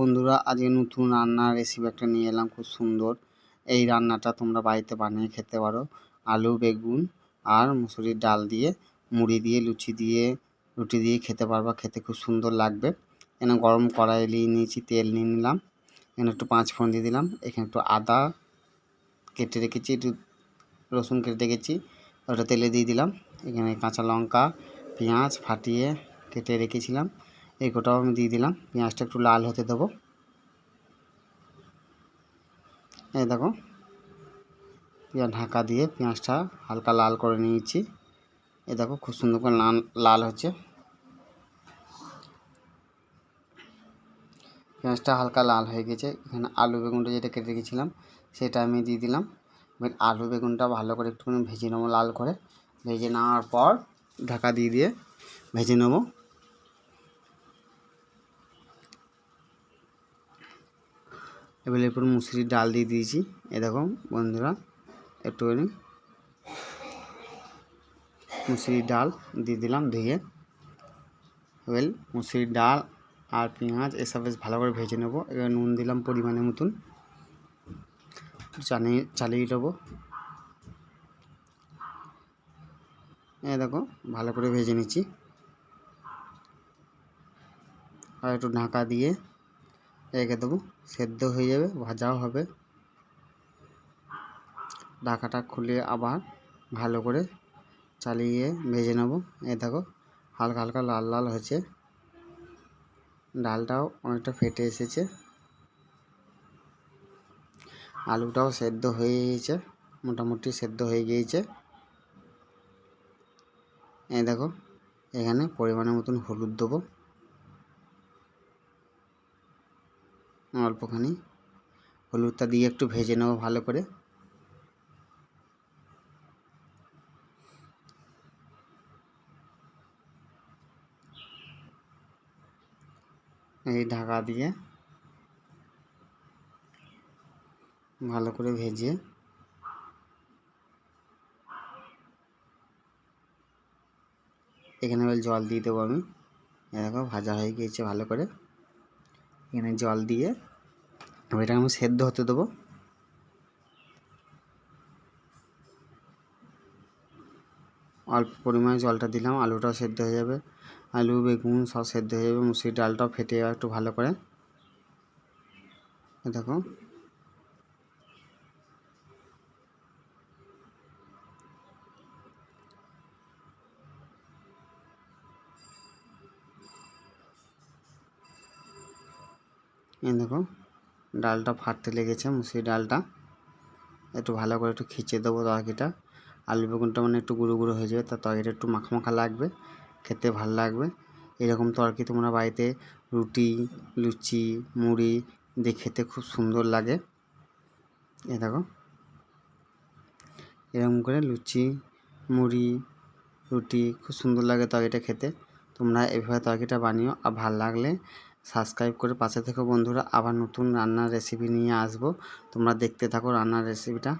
বন্ধুরা, আজকে নতুন রান্নার রেসিপি একটা নিয়ে এলাম, খুব সুন্দর। এই রান্নাটা তোমরা বাড়িতে বানিয়ে খেতে পারো। আলু, বেগুন আর মুসুরির ডাল দিয়ে, মুড়ি দিয়ে, লুচি দিয়ে, রুটি দিয়ে খেতে পারবা, খেতে খুব সুন্দর লাগবে। এখানে গরম কড়াই নিয়ে নিয়েছি, তেল নিয়ে নিলাম। এখানে একটু পাঁচ ফোড়ন দিয়ে দিলাম। এখানে একটু আদা কেটে রেখেছি, একটু রসুন কেটে রেখেছি, ওটা তেলে দিয়ে দিলাম। এখানে কাঁচা লঙ্কা, পেঁয়াজ ফাটিয়ে কেটে রেখেছিলাম। এই গোটাও আমি দিয়ে দিলাম। পেঁয়াজটা একটু লাল হতে দেবো। এই দেখো, পেঁয়াজ ঢাকা দিয়ে পেঁয়াজটা হালকা লাল করে নিয়েছি। এই দেখো, খুব সুন্দর করে লাল লাল হচ্ছে। পেঁয়াজটা হালকা লাল হয়ে গেছে। এখানে আলু বেগুনটা যেটা কেটে রেখেছিলাম, সেটা আমি দিয়ে দিলাম। এবার আলু বেগুনটা ভালো করে একটুখানি ভেজে নেব লাল করে। ভেজে নেওয়ার পর ঢাকা দিয়ে দিয়ে ভেজে নেব। এবার এরপর মুসুরির ডাল দিয়ে দিয়েছি। এ দেখো বন্ধুরা, একটুখানি মুসুরির ডাল দিয়ে দিলাম ধুয়ে। এবার মুসুরির ডাল আর পেঁয়াজ এসব বেশ ভালো করে ভেজে নেব। এবার নুন দিলাম পরিমাণের মতন। চালিয়ে চালিয়ে দেবো এ দেখো ভালো করে ভেজে নিচ্ছি। আর একটু ঢাকা দিয়ে রেখে দেবো, সেদ্ধ হয়ে যাবে, ভাজাও হবে। ঢাকাটা খুলে আবার ভালো করে চালিয়ে ভেজে নেব। এই দেখো, হালকা হালকা লাল লাল হয়েছে। ডালটাও অনেকটা ফেটে এসেছে। আলুটাও সেদ্ধ হয়ে গিয়েছে, মোটামুটি সেদ্ধ হয়ে গিয়েছে। এই দেখো, এখানে পরিমাণের মতন হলুদ দেবো। অল্পখানি। হলুদটা দিয়ে একটু ভেজে নেব ভালো করে। এই ঢাকা দিয়ে ভালো করে ভেজে এখানে জল দিয়ে দেবো আমি। দেখো ভাজা হয়ে গিয়েছে ভালো করে। এখানে জল দিয়ে এটা আমি সেদ্ধ হতে দেবো। অল্প পরিমাণে জলটা দিলাম, আলুটাও সেদ্ধ হয়ে যাবে। আলু, বেগুন সব সেদ্ধ হয়ে যাবে মুসুরি ডালটাও ফেটে যাবে একটু ভালো করে। দেখো। এই দেখো ডালটা ফাটতে লেগেছে মুসুরি ডালটা। একটু ভালো করে একটু খিচে দেবো তরকারিটা। আলু বেগুনটা মানে একটু গুঁড়ো গুঁড়ো হয়ে যাবে তার তরকারিটা একটু মাখা মাখা লাগবে, খেতে ভালো লাগবে। এরকম তরকারি তোমরা বাড়িতে রুটি, লুচি, মুড়ি দিয়ে খেতে খুব সুন্দর লাগে। এ দেখো, এরকম করে লুচি, মুড়ি, রুটি খুব সুন্দর লাগে তরকারিটা খেতে। তোমরা এভাবে তরকারিটা বানিও, আর ভালো লাগলে সাবস্ক্রাইব করে পাশে থেকে বন্ধুরা আবার নতুন রান্নার রেসিপি নিয়ে আসব। তোমরা দেখতে থাকো রান্নার রেসিপিটা